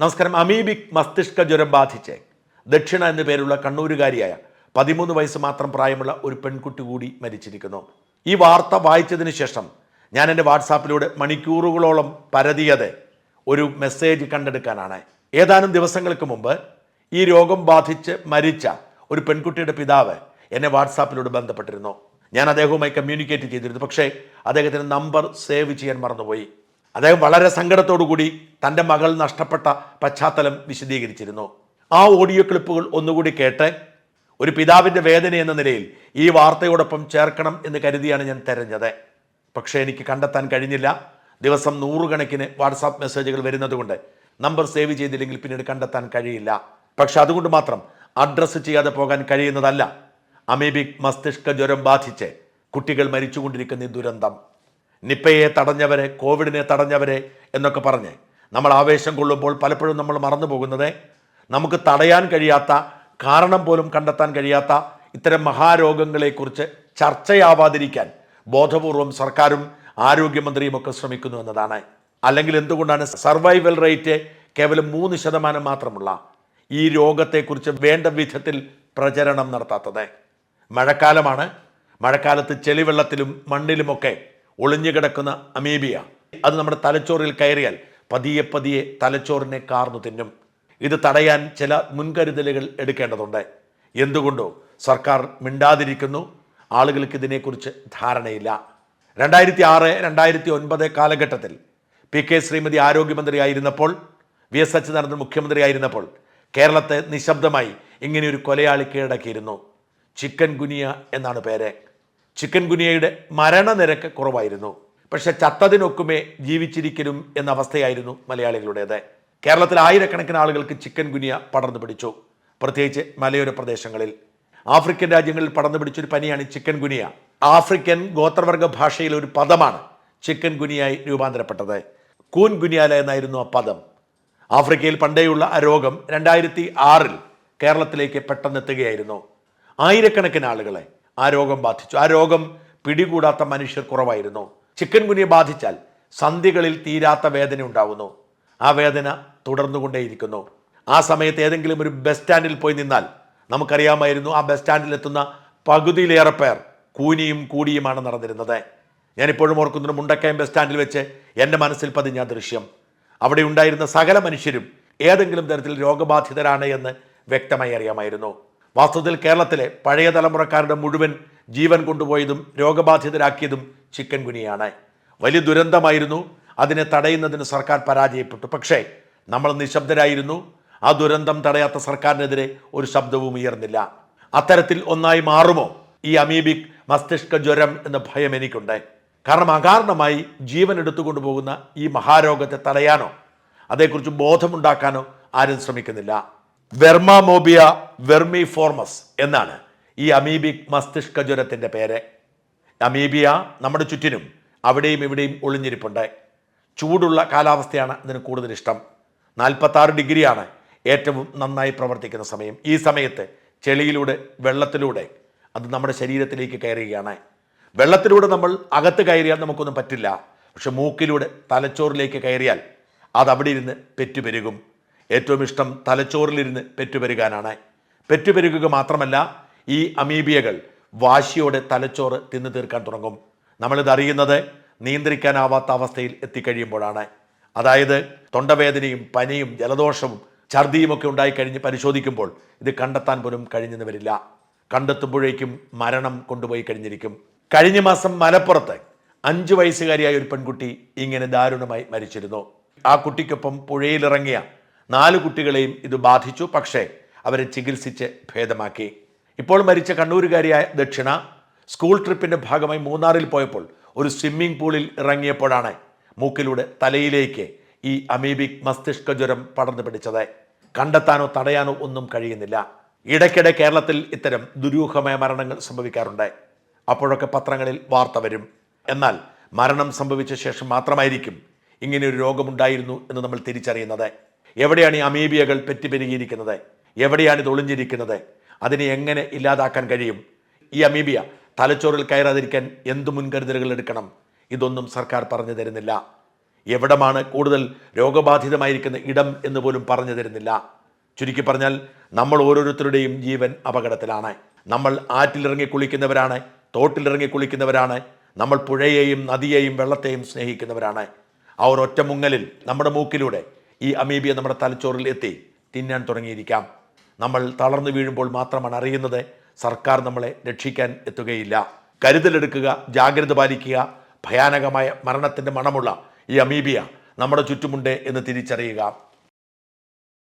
നമസ്കാരം. അമീബിക് മസ്തിഷ്ക ജ്വരം ബാധിച്ച്. ദക്ഷിണ എന്നു പേരുള്ള കണ്ണൂരുകാരിയായ പതിമൂന്ന് വയസ്സ് മാത്രം പ്രായമുള്ള ഒരു പെൺകുട്ടി കൂടി മരിച്ചിരിക്കുന്നു. ഈ വാർത്ത വായിച്ചതിന് ശേഷം ഞാൻ എന്റെ വാട്സാപ്പിലൂടെ മണിക്കൂറുകളോളം പരതിയത് ഒരു മെസ്സേജ് കണ്ടെടുക്കാനാണ്. ഏതാനും ദിവസങ്ങൾക്ക് മുമ്പ് ഈ രോഗം ബാധിച്ച് മരിച്ച ഒരു പെൺകുട്ടിയുടെ പിതാവ് എന്നെ വാട്സാപ്പിലൂടെ ബന്ധപ്പെട്ടിരുന്നു. ഞാൻ അദ്ദേഹവുമായി കമ്മ്യൂണിക്കേറ്റ് ചെയ്തിരുന്നു. പക്ഷേ അദ്ദേഹത്തിന് നമ്പർ സേവ് ചെയ്യാൻ മറന്നുപോയി. അദ്ദേഹം വളരെ കൂടി തന്റെ മകൾ നഷ്ടപ്പെട്ട പശ്ചാത്തലം വിശദീകരിച്ചിരുന്നു. ആ ഓഡിയോ ക്ലിപ്പുകൾ ഒന്നുകൂടി കേട്ട് ഒരു പിതാവിന്റെ വേദന എന്ന നിലയിൽ ഈ വാർത്തയോടൊപ്പം ചേർക്കണം എന്ന് കരുതിയാണ് ഞാൻ തെരഞ്ഞത്. പക്ഷേ എനിക്ക് കണ്ടെത്താൻ കഴിഞ്ഞില്ല. ദിവസം നൂറുകണക്കിന് വാട്സാപ്പ് മെസ്സേജുകൾ വരുന്നതുകൊണ്ട് നമ്പർ സേവ് ചെയ്തില്ലെങ്കിൽ പിന്നീട് കണ്ടെത്താൻ കഴിയില്ല. പക്ഷെ അതുകൊണ്ട് മാത്രം അഡ്രസ്സ് ചെയ്യാതെ പോകാൻ കഴിയുന്നതല്ല. അമീബിക് മസ്തിഷ്ക ജ്വരം ബാധിച്ച് കുട്ടികൾ മരിച്ചുകൊണ്ടിരിക്കുന്ന ഈ ദുരന്തം. നിപ്പയെ തടഞ്ഞവരെ കോവിഡിനെ തടഞ്ഞവരെ എന്നൊക്കെ പറഞ്ഞ് നമ്മൾ ആവേശം കൊള്ളുമ്പോൾ പലപ്പോഴും നമ്മൾ മറന്നു പോകുന്നത് നമുക്ക് തടയാൻ കഴിയാത്ത കാരണം പോലും കണ്ടെത്താൻ കഴിയാത്ത ഇത്തരം മഹാരോഗങ്ങളെക്കുറിച്ച് ചർച്ചയാവാതിരിക്കാൻ ബോധപൂർവം സർക്കാരും ആരോഗ്യമന്ത്രിയും ഒക്കെ ശ്രമിക്കുന്നു എന്നതാണ്. അല്ലെങ്കിൽ എന്തുകൊണ്ടാണ് സർവൈവൽ റേറ്റ് കേവലം മൂന്ന് ശതമാനം മാത്രമുള്ള ഈ രോഗത്തെക്കുറിച്ച് വേണ്ട വിധത്തിൽ പ്രചരണം നടത്താത്തത്? മഴക്കാലമാണ്. മഴക്കാലത്ത് ചെളിവെള്ളത്തിലും മണ്ണിലുമൊക്കെ ഒളിഞ്ഞു കിടക്കുന്ന അമീബിയ. അത് നമ്മുടെ തലച്ചോറിൽ കയറിയാൽ പതിയെ പതിയെ തലച്ചോറിനെ കാർന്നു തിന്നും. ഇത് തടയാൻ ചില മുൻകരുതലുകൾ എടുക്കേണ്ടതുണ്ട്. എന്തുകൊണ്ടോ സർക്കാർ മിണ്ടാതിരിക്കുന്നു. ആളുകൾക്ക് ഇതിനെക്കുറിച്ച് ധാരണയില്ല. രണ്ടായിരത്തി ആറ് രണ്ടായിരത്തി ഒൻപത് കാലഘട്ടത്തിൽ പി കെ ശ്രീമതി ആരോഗ്യമന്ത്രിയായിരുന്നപ്പോൾ വി എസ് അച്യുതാനന്ദൻ മുഖ്യമന്ത്രിയായിരുന്നപ്പോൾ കേരളത്തെ നിശബ്ദമായി ഇങ്ങനെയൊരു കൊലയാളി കീഴടക്കിയിരുന്നു ചിക്കൻ ഗുനിയ എന്നാണ് പേര്. ചിക്കൻ ഗുനിയയുടെ മരണനിരക്ക് കുറവായിരുന്നു. പക്ഷെ ചത്തതിനൊക്കുമേ ജീവിച്ചിരിക്കലും എന്ന അവസ്ഥയായിരുന്നു മലയാളികളുടേത്. കേരളത്തിൽ ആയിരക്കണക്കിന് ആളുകൾക്ക് ചിക്കൻ ഗുനിയ പടർന്നു പിടിച്ചു. പ്രത്യേകിച്ച് മലയോര പ്രദേശങ്ങളിൽ. ആഫ്രിക്കൻ രാജ്യങ്ങളിൽ പടർന്നു പിടിച്ചൊരു പനിയാണ് ചിക്കൻ ഗുനിയ. ആഫ്രിക്കൻ ഗോത്രവർഗ ഭാഷയിലെ ഒരു പദമാണ് ചിക്കൻ ഗുനിയായി രൂപാന്തരപ്പെട്ടത്. കൂൻ ഗുനിയാല എന്നായിരുന്നു ആ പദം. ആഫ്രിക്കയിൽ പണ്ടേയുള്ള ആ രോഗം രണ്ടായിരത്തി ആറിൽ കേരളത്തിലേക്ക് പെട്ടെന്നെത്തുകയായിരുന്നു. ആയിരക്കണക്കിന് ആളുകളെ ആ രോഗം ബാധിച്ചു. ആ രോഗം പിടികൂടാത്ത മനുഷ്യർ കുറവായിരുന്നു. ചിക്കൻ ഗുനിയ ബാധിച്ചാൽ സന്ധികളിൽ തീരാത്ത വേദന ഉണ്ടാവുന്നു. ആ വേദന തുടർന്നുകൊണ്ടേയിരിക്കുന്നു. ആ സമയത്ത് ഏതെങ്കിലും ഒരു ബസ് സ്റ്റാൻഡിൽ പോയി നിന്നാൽ നമുക്കറിയാമായിരുന്നു ആ ബസ് സ്റ്റാൻഡിൽ എത്തുന്ന പകുതിയിലേറെ പേർ കൂനിയും കൂടിയുമാണ് നടന്നിരുന്നത്. ഞാനിപ്പോഴും ഓർക്കുന്നു മുണ്ടക്കയം ബസ് സ്റ്റാൻഡിൽ വെച്ച് എന്റെ മനസ്സിൽ പതിഞ്ഞ ദൃശ്യം. അവിടെ ഉണ്ടായിരുന്ന സകല മനുഷ്യരും ഏതെങ്കിലും തരത്തിൽ രോഗബാധിതരാണ് എന്ന് വ്യക്തമായി അറിയാമായിരുന്നു. വാസ്തവത്തിൽ കേരളത്തിലെ പഴയ തലമുറക്കാരുടെ മുഴുവൻ ജീവൻ കൊണ്ടുപോയതും രോഗബാധിതരാക്കിയതും ചിക്കൻ ഗുനിയാണ്. വലിയ ദുരന്തമായിരുന്നു. അതിനെ തടയുന്നതിന് സർക്കാർ പരാജയപ്പെട്ടു. പക്ഷേ നമ്മൾ നിശബ്ദരായിരുന്നു. ആ ദുരന്തം തടയാത്ത സർക്കാരിനെതിരെ ഒരു ശബ്ദവും ഉയർന്നില്ല. അത്തരത്തിൽ ഒന്നായി മാറുമോ? ഈ അമീബിക് മസ്തിഷ്ക ജ്വരം എന്ന ഭയം എനിക്കുണ്ട്. കാരണം അകാരണമായി ജീവൻ എടുത്തുകൊണ്ടു പോകുന്ന ഈ മഹാരോഗത്തെ തടയാനോ അതേക്കുറിച്ച് ബോധമുണ്ടാക്കാനോ ആരും ശ്രമിക്കുന്നില്ല. വെർമാമോബിയ വെർമി ഫോർമസ് എന്നാണ് ഈ അമീബിക് മസ്തിഷ്ക ജ്വരത്തിന്റെ പേര്. അമീബിയ നമ്മുടെ ചുറ്റിനും അവിടെയും ഇവിടെയും ഒളിഞ്ഞിരിപ്പുണ്ട്. ചൂടുള്ള കാലാവസ്ഥയാണ് ഇതിന് കൂടുതൽ ഇഷ്ടം. നാൽപ്പത്താറ് ഡിഗ്രിയാണ് ഏറ്റവും നന്നായി പ്രവർത്തിക്കുന്ന സമയം. ഈ സമയത്ത് ചെളിയിലൂടെ വെള്ളത്തിലൂടെ അത് നമ്മുടെ ശരീരത്തിലേക്ക് കയറുകയാണ്. വെള്ളത്തിലൂടെ നമ്മൾ അകത്ത് കയറിയാൽ നമുക്കൊന്നും പറ്റില്ല. പക്ഷെ മൂക്കിലൂടെ തലച്ചോറിലേക്ക് കയറിയാൽ അത് അവിടെ ഇരുന്ന് പെറ്റുപെരുകും. ഏറ്റവും ഇഷ്ടം തലച്ചോറിലിരുന്ന് പെറ്റുപെരുകാനാണ്. പെറ്റുപെരുകുക മാത്രമല്ല ഈ അമീബിയകൾ വാശിയോടെ തലച്ചോറ് തിന്നു തീർക്കാൻ തുടങ്ങും. നമ്മളിത് അറിയുന്നത് നിയന്ത്രിക്കാനാവാത്ത അവസ്ഥയിൽ എത്തിക്കഴിയുമ്പോഴാണ്. അതായത് തൊണ്ടവേദനയും പനിയും ജലദോഷവും ഛർദിയും ഒക്കെ ഉണ്ടായിക്കഴിഞ്ഞ് പരിശോധിക്കുമ്പോൾ ഇത് കണ്ടെത്താൻ പോലും കഴിഞ്ഞെന്ന് വരില്ല. കണ്ടെത്തുമ്പോഴേക്കും മരണം കൊണ്ടുപോയി കഴിഞ്ഞിരിക്കും. കഴിഞ്ഞ മാസം മലപ്പുറത്ത് അഞ്ചു വയസ്സുകാരിയായ ഒരു പെൺകുട്ടി ഇങ്ങനെ ദാരുണമായി മരിച്ചിരുന്നു. ആ കുട്ടിക്കൊപ്പം പുഴയിലിറങ്ങിയ നാല് കുട്ടികളെയും ഇത് ബാധിച്ചു. പക്ഷേ അവരെ ചികിത്സിച്ച് ഭേദമാക്കി. ഇപ്പോൾ മരിച്ച കണ്ണൂരുകാരിയായ ദക്ഷിണ സ്കൂൾ ട്രിപ്പിന്റെ ഭാഗമായി മൂന്നാറിൽ പോയപ്പോൾ ഒരു സ്വിമ്മിംഗ് പൂളിൽ ഇറങ്ങിയപ്പോഴാണ് മൂക്കിലൂടെ തലയിലേക്ക് ഈ അമീബിക് മസ്തിഷ്ക ജ്വരം പടർന്നു പിടിച്ചത്. കണ്ടെത്താനോ തടയാനോ ഒന്നും കഴിയുന്നില്ല. ഇടയ്ക്കിടെ കേരളത്തിൽ ഇത്തരം ദുരൂഹമായ മരണങ്ങൾ സംഭവിക്കാറുണ്ട്. അപ്പോഴൊക്കെ പത്രങ്ങളിൽ വാർത്ത വരും. എന്നാൽ മരണം സംഭവിച്ച ശേഷം മാത്രമായിരിക്കും ഇങ്ങനെ ഒരു രോഗമുണ്ടായിരുന്നു എന്ന് നമ്മൾ തിരിച്ചറിയുന്നത്. എവിടെയാണ് ഈ അമീബിയകൾ പെറ്റിപ്പെരുകിയിരിക്കുന്നത്? എവിടെയാണ് ഇത് ഒളിഞ്ഞിരിക്കുന്നത്? അതിനെ എങ്ങനെ ഇല്ലാതാക്കാൻ കഴിയും? ഈ അമീബിയ തലച്ചോറിൽ കയറാതിരിക്കാൻ എന്തു മുൻകരുതലുകൾ എടുക്കണം? ഇതൊന്നും സർക്കാർ പറഞ്ഞു തരുന്നില്ല. എവിടമാണ് കൂടുതൽ രോഗബാധിതമായിരിക്കുന്ന ഇടം എന്ന് പോലും പറഞ്ഞു തരുന്നില്ല. ചുരുക്കി പറഞ്ഞാൽ നമ്മൾ ഓരോരുത്തരുടെയും ജീവൻ അപകടത്തിലാണ്. നമ്മൾ ആറ്റിലിറങ്ങി കുളിക്കുന്നവരാണ് തോട്ടിലിറങ്ങി കുളിക്കുന്നവരാണ് നമ്മൾ പുഴയെയും നദിയെയും വെള്ളത്തെയും സ്നേഹിക്കുന്നവരാണ്. ഒരു ഒറ്റ മുങ്ങലിൽ നമ്മുടെ മൂക്കിലൂടെ ഈ അമീബിയ നമ്മുടെ തലച്ചോറിൽ എത്തി. തിന്നാൻ തുടങ്ങിയിരിക്കാം. നമ്മൾ തളർന്നു വീഴുമ്പോൾ മാത്രമാണ് അറിയുന്നത്. സർക്കാർ നമ്മളെ രക്ഷിക്കാൻ എത്തുകയില്ല. കരുതലെടുക്കുക ജാഗ്രത പാലിക്കുക ഭയാനകമായ മരണത്തിന്റെ മണമുള്ള ഈ അമീബിയ നമ്മുടെ ചുറ്റുമുണ്ട് എന്ന് തിരിച്ചറിയുക.